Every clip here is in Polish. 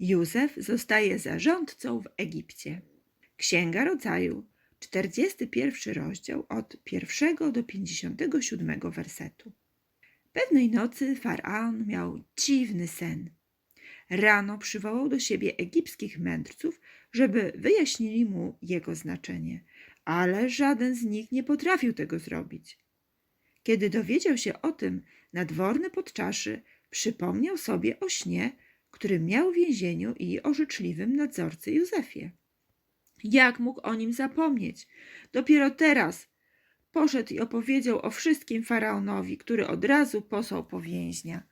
Józef zostaje zarządcą w Egipcie. Księga Rodzaju, 41 rozdział od 1 do 57 wersetu. Pewnej nocy faraon miał dziwny sen. Rano przywołał do siebie egipskich mędrców, żeby wyjaśnili mu jego znaczenie, ale żaden z nich nie potrafił tego zrobić. Kiedy dowiedział się o tym, nadworny podczaszy przypomniał sobie o śnie, który miał w więzieniu i o życzliwym nadzorcy Józefie. Jak mógł o nim zapomnieć? Dopiero teraz poszedł i opowiedział o wszystkim faraonowi, który od razu posłał po więźnia.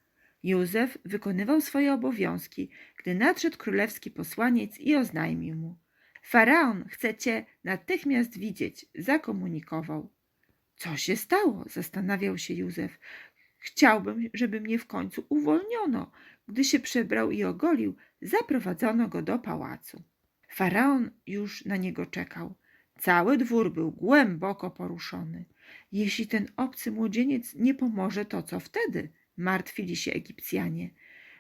Józef wykonywał swoje obowiązki, gdy nadszedł królewski posłaniec i oznajmił mu: Faraon chce cię natychmiast widzieć, zakomunikował. Co się stało? zastanawiał się Józef. Chciałbym, żeby mnie w końcu uwolniono. Gdy się przebrał i ogolił, zaprowadzono go do pałacu. Faraon już na niego czekał. Cały dwór był głęboko poruszony. Jeśli ten obcy młodzieniec nie pomoże, to co wtedy? Martwili się Egipcjanie.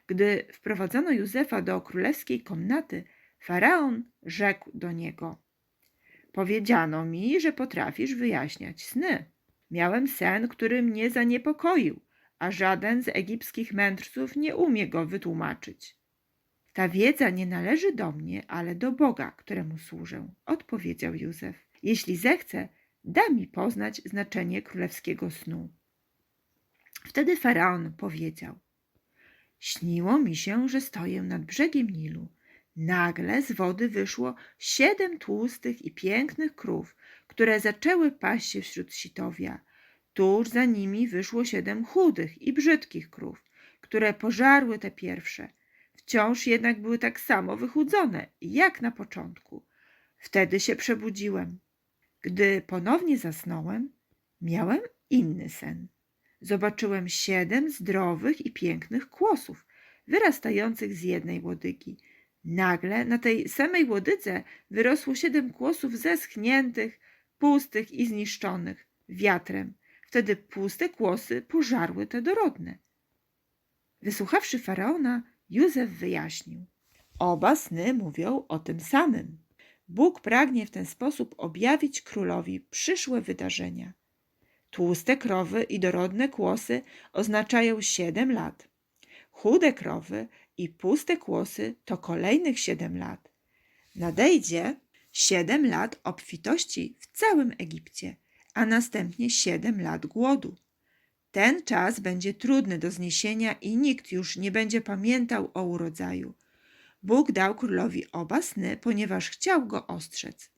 Gdy wprowadzono Józefa do królewskiej komnaty, faraon rzekł do niego: Powiedziano mi, że potrafisz wyjaśniać sny. Miałem sen, który mnie zaniepokoił, a żaden z egipskich mędrców nie umie go wytłumaczyć. Ta wiedza nie należy do mnie, ale do Boga, któremu służę, odpowiedział Józef. Jeśli zechce, da mi poznać znaczenie królewskiego snu. Wtedy faraon powiedział: Śniło mi się, że stoję nad brzegiem Nilu. Nagle z wody wyszło siedem tłustych i pięknych krów, które zaczęły paść się wśród sitowia. Tuż za nimi wyszło siedem chudych i brzydkich krów, które pożarły te pierwsze. Wciąż jednak były tak samo wychudzone, jak na początku. Wtedy się przebudziłem. Gdy ponownie zasnąłem, miałem inny sen. Zobaczyłem siedem zdrowych i pięknych kłosów, wyrastających z jednej łodygi. Nagle na tej samej łodydze wyrosło siedem kłosów zeschniętych, pustych i zniszczonych wiatrem. Wtedy puste kłosy pożarły te dorodne. Wysłuchawszy faraona, Józef wyjaśnił. Oba sny mówią o tym samym. Bóg pragnie w ten sposób objawić królowi przyszłe wydarzenia. Tłuste krowy i dorodne kłosy oznaczają siedem lat. Chude krowy i puste kłosy to kolejnych siedem lat. Nadejdzie siedem lat obfitości w całym Egipcie, a następnie siedem lat głodu. Ten czas będzie trudny do zniesienia i nikt już nie będzie pamiętał o urodzaju. Bóg dał królowi oba sny, ponieważ chciał go ostrzec.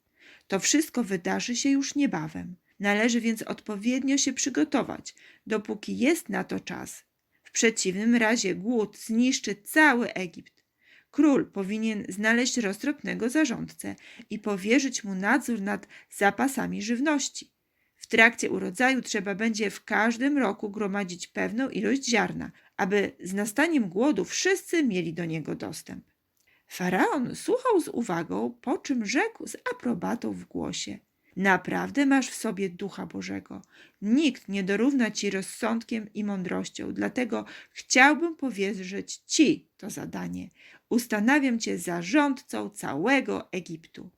To wszystko wydarzy się już niebawem. Należy więc odpowiednio się przygotować, dopóki jest na to czas. W przeciwnym razie głód zniszczy cały Egipt. Król powinien znaleźć roztropnego zarządcę i powierzyć mu nadzór nad zapasami żywności. Trakcie urodzaju trzeba będzie w każdym roku gromadzić pewną ilość ziarna, aby z nastaniem głodu wszyscy mieli do niego dostęp. Faraon słuchał z uwagą, po czym rzekł z aprobatą w głosie: Naprawdę masz w sobie ducha Bożego. Nikt nie dorówna ci rozsądkiem i mądrością, dlatego chciałbym powierzyć ci to zadanie. Ustanawiam cię zarządcą całego Egiptu.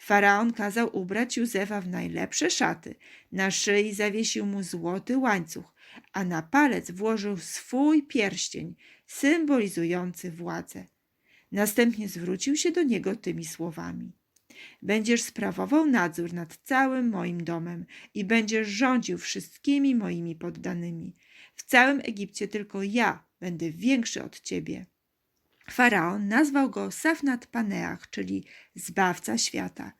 Faraon kazał ubrać Józefa w najlepsze szaty, na szyi zawiesił mu złoty łańcuch, a na palec włożył swój pierścień, symbolizujący władzę. Następnie zwrócił się do niego tymi słowami: Będziesz sprawował nadzór nad całym moim domem i będziesz rządził wszystkimi moimi poddanymi. W całym Egipcie tylko ja będę większy od ciebie. Faraon nazwał go Safnat Paneach, czyli zbawca świata.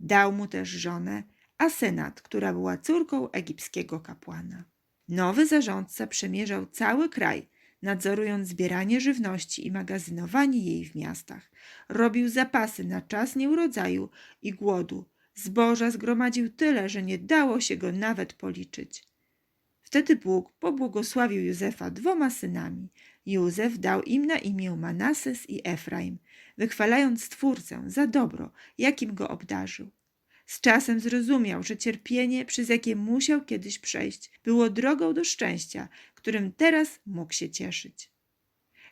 Dał mu też żonę Asenat, która była córką egipskiego kapłana. Nowy zarządca przemierzał cały kraj, nadzorując zbieranie żywności i magazynowanie jej w miastach. Robił zapasy na czas nieurodzaju i głodu. Zboża zgromadził tyle, że nie dało się go nawet policzyć. Wtedy Bóg pobłogosławił Józefa dwoma synami. Józef dał im na imię Manases i Efraim, wychwalając Stwórcę za dobro, jakim go obdarzył. Z czasem zrozumiał, że cierpienie, przez jakie musiał kiedyś przejść, było drogą do szczęścia, którym teraz mógł się cieszyć.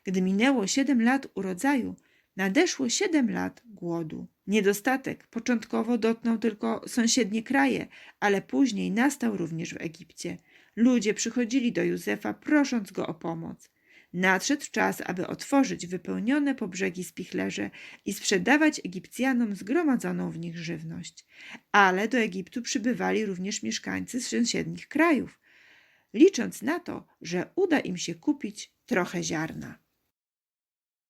Gdy minęło siedem lat urodzaju, nadeszło siedem lat głodu. Niedostatek początkowo dotknął tylko sąsiednie kraje, ale później nastał również w Egipcie. Ludzie przychodzili do Józefa, prosząc go o pomoc. Nadszedł czas, aby otworzyć wypełnione po brzegi spichlerze i sprzedawać Egipcjanom zgromadzoną w nich żywność. Ale do Egiptu przybywali również mieszkańcy z sąsiednich krajów, licząc na to, że uda im się kupić trochę ziarna.